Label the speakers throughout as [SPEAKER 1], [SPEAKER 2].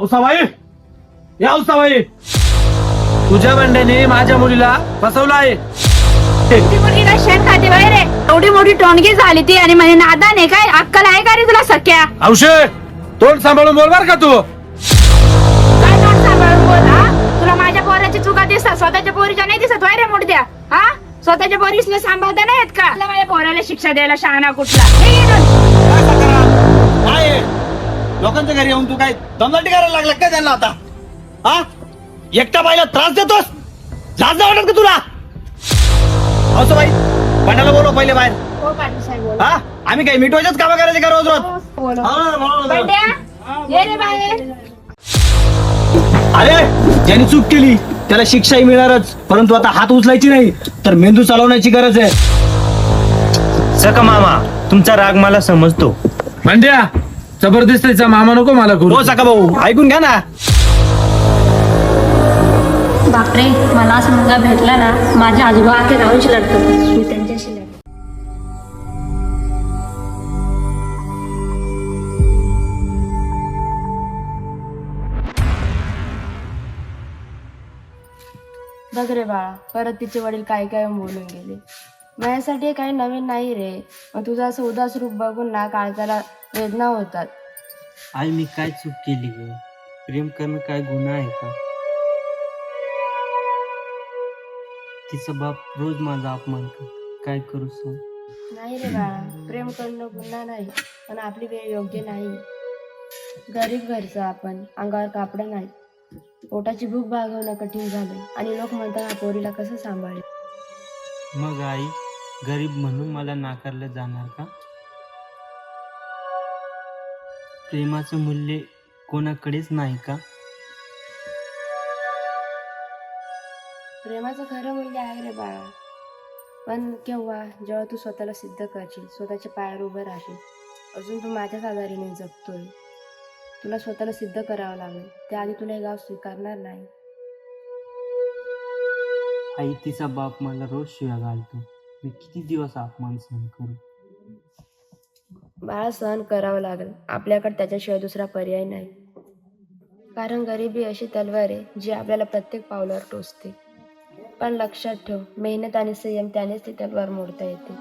[SPEAKER 1] औसाबाई! या औसाबाई! तुझ्या बंड्याने माझ्या मुलीला फसवलं आहे
[SPEAKER 2] ती मुलगी काय शेण खाते वगैरे एवढी मोठी टोनगी झाली ती आणि म्हणे नादान आहे काय अक्कल आहे का रे तुला सख्या?
[SPEAKER 1] औषे तोंड सांभाळून बोल बर का तू.
[SPEAKER 2] काय तोंड सांभाळून बोल हा? तुला माझ्या पोराची चुका दिसतात स्वतःच्या पोरीच्या नाही दिसत वय रे मुडद्या हा? स्वतःच्या पोरीसला सांभाळता नाही येत का? तुला माझ्या पोराला शिक्षा द्यायला शहाणा कुठला? हे इथून.
[SPEAKER 3] काय आहे? लोकांच्या घरी येऊन तू काय दमदाटी करायला लागला काय त्यांना आता? हा? एकटा बाईला त्रास देतोस? लाज नाही वाटत का तुला? असं बाई पाण्याला बोलव पहिले बाहेर.
[SPEAKER 2] हो पाटील साहेब बोला.
[SPEAKER 3] हा? आम्ही काय मिटवायच्याच कामं करायचे का रोज रोज?
[SPEAKER 2] हो, बोला.
[SPEAKER 3] हा, बोलव ना.
[SPEAKER 2] बंड्या, ये रे बाहेर.
[SPEAKER 3] अरे ज्याने चूक केली त्याला शिक्षाही मिळणारच. परंतु आता हात उचलायची नाही तर मेंदू चालवण्याची गरज आहे.
[SPEAKER 4] सका मामा तुमचा राग मला समजतो.
[SPEAKER 1] बंड्या जबरदस्तीचा मामा नको मला करू.
[SPEAKER 3] हो सका भाऊ. ऐकून घ्या ना.
[SPEAKER 5] बापरे मला असा मुलगा भेटला ना माझ्या आजोबा आखे राहूनशी लढतो मी त्यांच्याशी लढतो
[SPEAKER 6] बघ रे बाळा परत तिचे वडील काय काय बोलून गेले. माझ्यासाठी हे काही नवीन नाही रे. मग तुझं असं उदास रूप बघून ना काळजाला वेदना होतात.
[SPEAKER 4] आई मी काय चूक केली ग? प्रेम करणं काय गुन्हा आहे का? तिचा बाप रोज माझा अपमान करतो. काय करू सांग?
[SPEAKER 6] नाही रे बाळा प्रेम करणं गुन्हा नाही पण आपली वेळ योग्य नाही. गरीब घरचं आपण अंगावर कापडं नाही. पोटाची भूक भागवणं कठीण झालं आणि लोक म्हणतात हा पोरीला कसं सांभाळेल?
[SPEAKER 4] मग आई गरीब म्हणून मला नाकारलं जाणार का? प्रेमाचं मूल्य कोणाकडेच नाही का?
[SPEAKER 6] प्रेमाचं खरं मूल्य आहे रे बाळा. पण केव्हा? जेव्हा तू स्वतःला सिद्ध करशील स्वतःच्या पायावर उभं राहशील अजून तू माझ्याच आधारीने जगतोय. तुला स्वतःला सिद्ध करावं लागेल. त्याआधी तुला हे गाव स्वीकारणार नाही.
[SPEAKER 4] आई तिचा बाप मला रोज शिव्या घालतो. मी किती दिवस अपमान सहन करू?
[SPEAKER 6] बाळा सहन करावं लागेल. आपल्याकडे त्याच्याशिवाय दुसरा पर्याय नाही. कारण गरिबी अशी तलवार आहे जी आपल्याला प्रत्येक पावलावर टोचते. पण लक्षात ठेव मेहनत आणि संयम त्यानेच ती तलवार मोडता येते.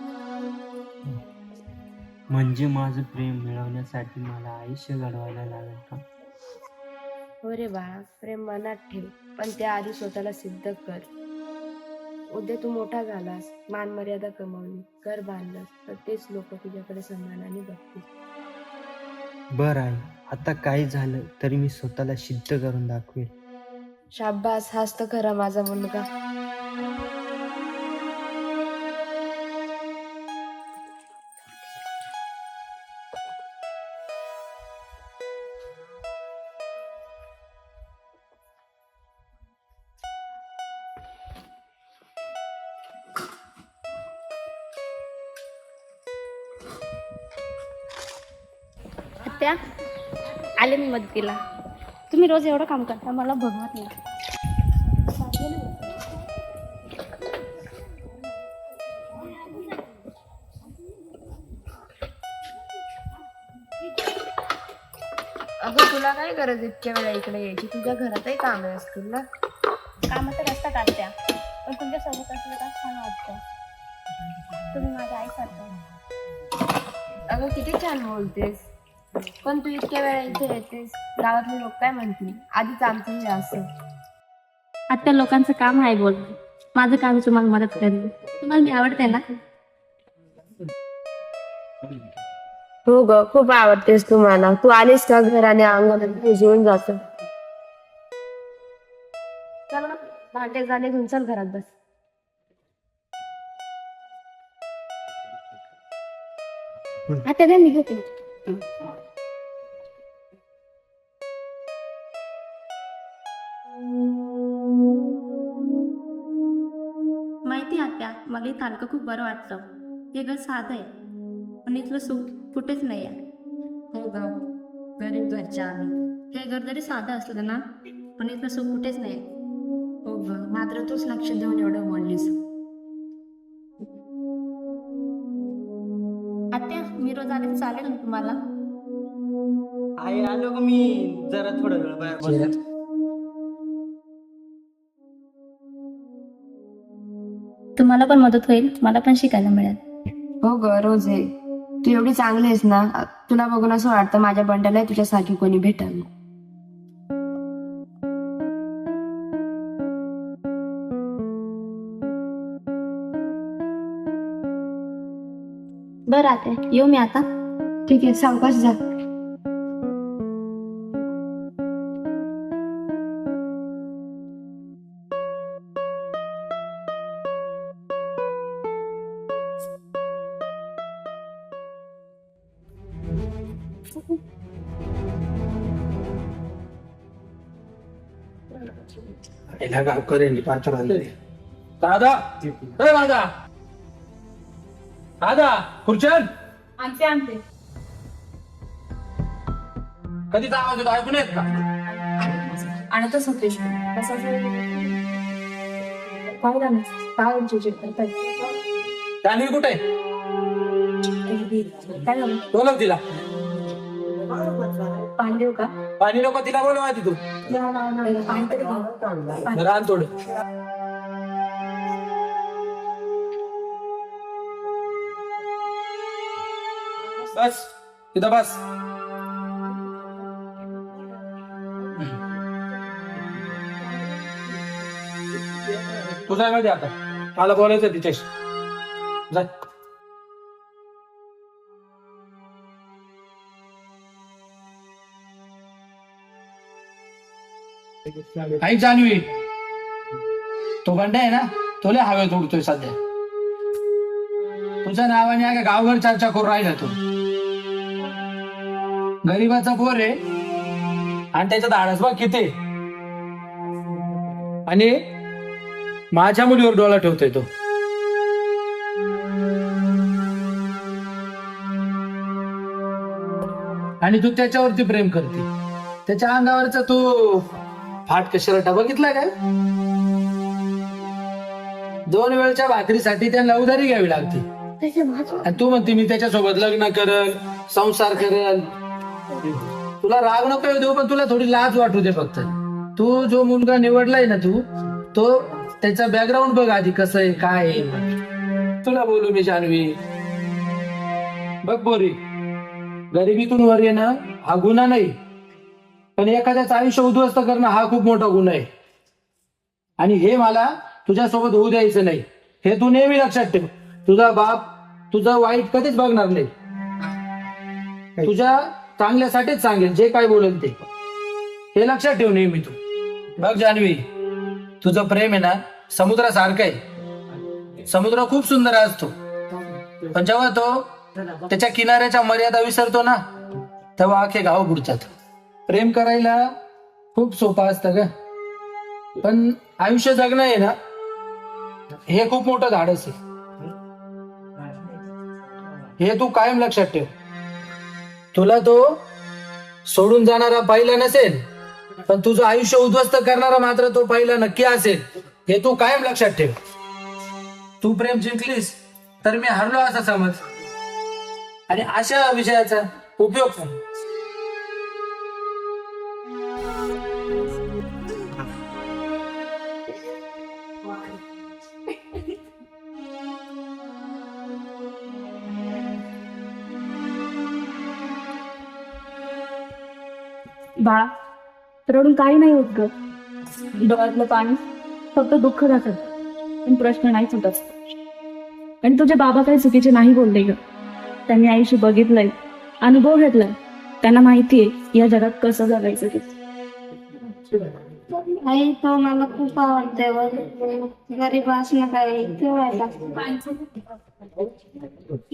[SPEAKER 4] म्हणजे माझं प्रेम मिळवण्यासाठी मला आयुष्य घडवायला लागेल का?
[SPEAKER 6] हो रे बाळा प्रेम मनात ठेव पण त्याआधी स्वतःला सिद्ध कर. उद्या तू मोठा झालास मान मर्यादा कमावली घर बांधलास तर तेच लोक तुझ्याकडे सन्मानाने बघतील.
[SPEAKER 4] बरं आहे आता काही झालं तरी मी स्वतःला सिद्ध करून दाखवेल.
[SPEAKER 6] शाब्बास हाच तर खरा माझा मुलगा.
[SPEAKER 5] त्या आले मी मदतीला तुम्ही रोज एवढं काम करता मला भगवत नाही.
[SPEAKER 6] अगं तुला काय गरज इतक्या वेळा इकडे यायची? तुझ्या घरातही कामे असतील ना?
[SPEAKER 5] कामं तर असतात आत्या पण तुमच्यासोबत असलं का छान वाटतं. तुम्ही माझ्या आईसारखं.
[SPEAKER 6] अगं किती छान बोलतेस. पण तू इतक्या वेळा इथे येतेस गावातले लोक काय म्हणतील? आधीच आमचं हे असं.
[SPEAKER 5] आत्या लोकांचं काम आहे बोल. माझं काम तुम्हाला मदत करणे. तुम्हाला मी आवडते ना?
[SPEAKER 6] हो ग खूप आवडतेस तू मला. तू आलीस का घराने? अंगण उजळून जात. चल ना भांडे झाले घेऊन चल घरात बस.
[SPEAKER 5] आता द्या मी घेते माहिती आहे आत्या मला हलकं खूप बरं वाटतं. हे घर साधं आहे. पण इथलं सुख कुठेच नाही आहे.
[SPEAKER 6] हो ग गरीब घरच्या आम्ही.
[SPEAKER 5] हे घर जरी साधं असलं ना पण इथलं सुख कुठेच नाही
[SPEAKER 6] हो ग मात्र तूच लक्ष देऊन एवढं बोललीस.
[SPEAKER 5] चालेल ना तुम्हाला?
[SPEAKER 4] आई आलो ग मी? जरा थोडा वेळ बाहेर.
[SPEAKER 5] तुम्हाला पण मदत होईल. मला पण शिकायला मिळेल.
[SPEAKER 6] हो ग रोज आहे. तू एवढी चांगली आहेस ना तुला बघून असं वाटतं माझ्या बंड्याला तुझ्यासारखी कोणी भेटावं
[SPEAKER 5] बरं आता येऊ मी आता?
[SPEAKER 6] ठीक आहे सावकाश जा
[SPEAKER 1] यांनी पार्थ बांधले दादा! ए दादा दादा खुर्चन!
[SPEAKER 2] आणते आणते.
[SPEAKER 1] कधीचा आवाज होता ऐकून येत का?
[SPEAKER 2] आणतच होते पाहिला ना
[SPEAKER 1] जान्हवी कुठे?
[SPEAKER 2] काय झालं?
[SPEAKER 1] बोलव तिला.
[SPEAKER 2] पाणी देऊ का?
[SPEAKER 1] पाणी नको तिला बोलव तू.
[SPEAKER 2] पाणी तरी घ्या.
[SPEAKER 1] रान तोड. बस. तिथं बस. तुझा माहिती आता. मला बोलायचं तिच्याशी. जा ऐक जान्हवी. तो बंड आहे ना? तो लय हवेत उडतोय सध्या. तुझ्या नावाने आहे का गावभर चर्चा करून राहिला तो. गरीबाचा पोर आहे. आणि त्याच्यात आळस बघ किती आणि माझ्या मुलीवर डोळा ठेवतोय तो. आणि तू त्याच्यावरती प्रेम करते. त्याच्या अंगावरचा तू फाट शर्ट बघितला काय? दोन वेळच्या भाकरीसाठी त्यांना उधारी घ्यावी लागते. आणि तू म्हणते मी त्याच्यासोबत लग्न करल संसार करल. तुला राग नको येऊ देऊ पण तुला थोडी लाज वाटू दे फक्त. तू जो मुलगा निवडलाय ना तू तो त्याचा बॅकग्राऊंड बघ आधी कसं आहे काय आहे. तुला बोलू मी जान्हवी बघ बोरी गरिबीतून वर येणं हा गुन्हा नाही. पण एखाद्याचं आयुष्य उद्ध्वस्त करणं हा खूप मोठा गुन्हा आहे. आणि हे मला तुझ्यासोबत होऊ द्यायचं नाही. हे तू नेहमी लक्षात ठेव. तुझा बाप तुझं वाईट कधीच बघणार नाही. तुझ्या चांगल्यासाठीच सांगेल जे काय बोलेल ते. हे लक्षात ठेव नेहमी तू. बघ जान्हवी तुझं प्रेम आहे ना समुद्रासारखं आहे. समुद्र खूप सुंदर असतो पण जेव्हा तो त्याच्या किनाऱ्याच्या मर्यादा विसरतो ना तेव्हा आखे गाव बुडतात. प्रेम करायला खूप सोपं असतं ग. पण आयुष्य जगणं आहे ना हे खूप मोठं धाडस आहे. हे तू कायम लक्षात ठेव. तुला तो सोडून जाणारा पाहिला नसेल पण तुझं आयुष्य उद्ध्वस्त करणारा मात्र तो पहिला नक्की असेल हे तू कायम लक्षात ठेव. तू प्रेम जिंकलीस तर मी हरलो असा समज. आणि अशा विषयाचा उपयोग कर.
[SPEAKER 2] बाळा रडून काही नाही होत ग. डोळ्यातलं पाणी फक्त दुःख जातात पण प्रश्न नाही सुटत. आणि तुझे बाबा काही चुकीचे नाही बोलले ग. त्यांनी आयुष्य बघितलंय अनुभव घेतलाय. त्यांना माहितीये या जगात कसं जगायचं ते.
[SPEAKER 5] आई तो मला खूप आवडते गरीब असणं काय? ठेवायला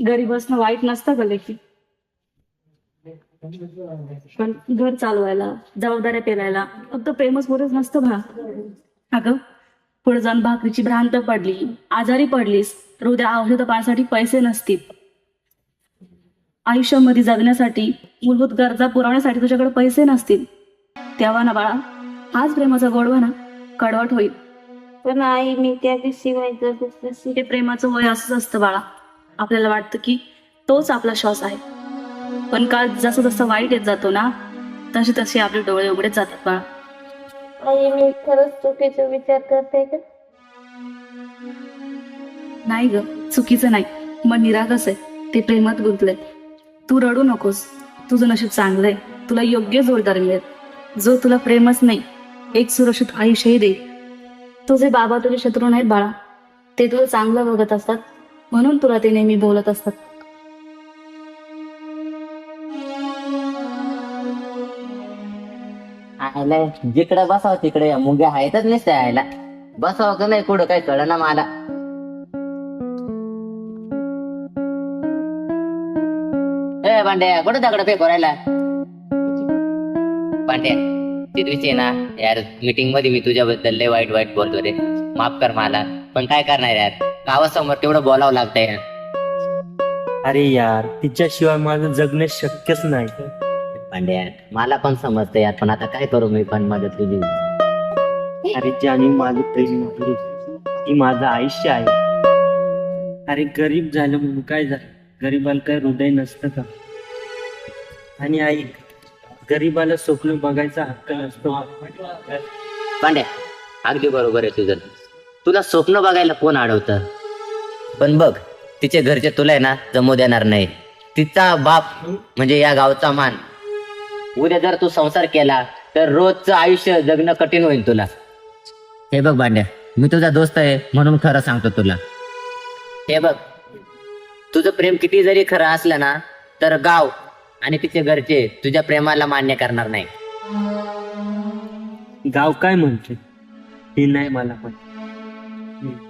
[SPEAKER 2] गरीब असणं वाईट नसतं की पण घर चालवायला जबाबदाऱ्या पेलायला फक्त प्रेमच पुरेच नसतं भा. अगं पुढे जाऊन भाकरीची भ्रांत पडली आजारी पडलीस तर उद्या औषध पाण्यासाठी पैसे नसतील. आयुष्यामध्ये जगण्यासाठी मूलभूत गरजा पुरवण्यासाठी तुझ्याकडे पैसे नसतील. तेव्हा ना बाळा हाच प्रेमाचा गोडवा ना कडवट होईल.
[SPEAKER 5] पण आई मी त्या दिवशी
[SPEAKER 2] हे प्रेमाचं वय असंच असतं बाळा. आपल्याला वाटतं की तोच आपला श्वास आहे. पण काळ जसं जसं वाईट येत जातो ना
[SPEAKER 7] तशी तशी आपले डोळे उघडे जातात बाळा
[SPEAKER 5] आई मी खरंच चुकीचा विचार करते का?
[SPEAKER 7] नाही ग चुकीचं नाही. मन निरागस आहे. ते प्रेमात गुंतलंय. तू रडू नकोस. तुझं नशीब चांगलंय. तुला योग्य जोडदार मिळेल. जो तुला प्रेमच नाही एक सुरक्षित आयुष्यही दे. तुझे बाबा तुझे शत्रू नाहीत बाळा ते तुला चांगलं बघत असतात. म्हणून तुला ते नेहमी बोलत असतात.
[SPEAKER 8] आयला जिकडे बसावं तिकडे या मुंग्या आहेतच नसते आयला बसावं का नाही कुठं काय कळ ना मला. ए पांड्या कुठं दगड पे करायला पांड्या तिथे ना यार मीटिंगमध्ये मी तुझ्याबद्दल लय वाईट वाईट बोलतो रे. माफ कर मला पण काय करणार यार? गावासमोर तेवढं बोलावं लागतंय यार.
[SPEAKER 4] अरे यार तिच्याशिवाय माझं जगणे शक्यच नाही.
[SPEAKER 8] पांड्या मला पण समजतं यार पण आता काय करू मी पण मदत तुझी
[SPEAKER 4] अरे ज्याने माझं प्रेम ती माझं आयुष्य आहे. अरे गरीब झालं म्हणून काय झालं? गरीबाला काय हृदय नसतं का? आणि आई गरीबाला स्वप्न बघायचा हक्क नसतो.
[SPEAKER 8] पांड्या अगदी बरोबर आहे तुझं तुला स्वप्न बघायला कोण अडवतं? पण बघ तिचे घरचे तुला आहे ना जमू देणार नाही. तिचा बाप म्हणजे या गावचा मान. उद्या जर तू संसार केला तर रोजचं आयुष्य जगणं कठीण होईल तुला. हे बघ भांड्या मी तुझा दोस्त आहे म्हणून खरं सांगतो तुला. हे बघ तुझं प्रेम किती जरी खरं असलं ना तर गाव आणि तिचे घरचे तुझ्या प्रेमाला मान्य करणार नाही.
[SPEAKER 4] गाव काय म्हणते? हे नाही मला पण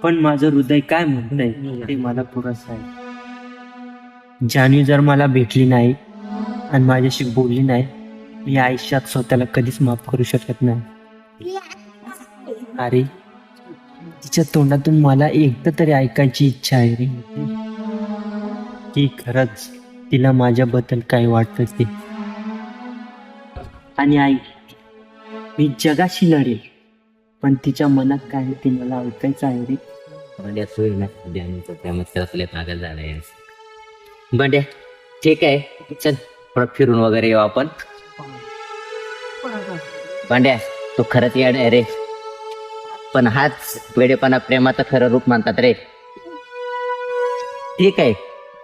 [SPEAKER 4] पण माझं हृदय काय म्हणतंय ते मला पुरस आहे जानवी जर मला भेटली नाही आणि माझ्याशी बोलली नाही मी आयुष्यात स्वतःला कधीच माफ करू शकत नाही. अरे तिच्या तोंडातून मला एकदा तरी ऐकायची इच्छा आहे रे. की खरंच तिला माझ्याबद्दल काय वाटतं ते. आणि आई मी जगाशी लढेल पण तिच्या मनात काय आहे ते मला ऐकायचं आहे रे.
[SPEAKER 8] बंड्या सोय ना. बंड्या ठीक आहे. चल थोडं फिरून वगैरे येऊ आपण. बंड्या तू खरंच येड रे. पण हाच वेडेपणा प्रेमाचं खरं रूप मानतात रे. ठीक आहे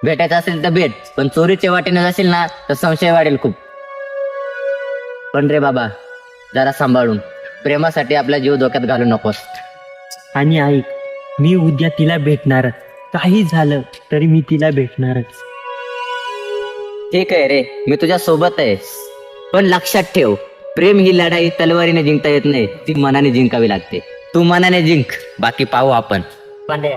[SPEAKER 8] भेटायचं असेल तर भेट पण चोरीच्या वाटेने जाशील ना तर संशय वाढेल खूप. पण रे बाबा जरा सांभाळून प्रेमासाठी आपला जीव धोक्यात घालू नकोस.
[SPEAKER 4] आणि ऐक मी उद्या तिला भेटणारच. काही झालं तरी मी तिला भेटणारच.
[SPEAKER 8] ठीक आहे रे मी तुझ्या सोबत आहे पण लक्षात ठेव प्रेम ही लढाई तलवारीने जिंकता येत नाही ती मनाने जिंकावी लागते. तू मनाने जिंक बाकी पाहू आपण. पांडे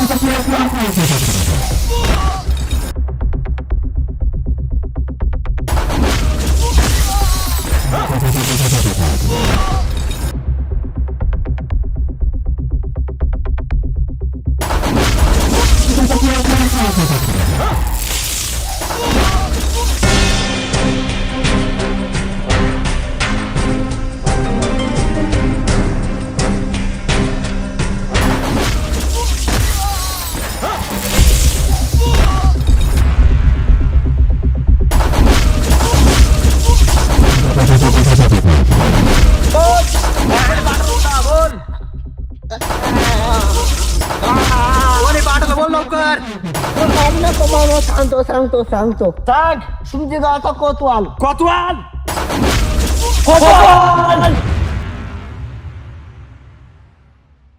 [SPEAKER 3] 진짜 그냥 그냥 그냥
[SPEAKER 9] सांगतो सांगतो सांगतो
[SPEAKER 3] सांग
[SPEAKER 9] तुमच्या गावाचा कोतवाल
[SPEAKER 3] कोतवाल कोतवाल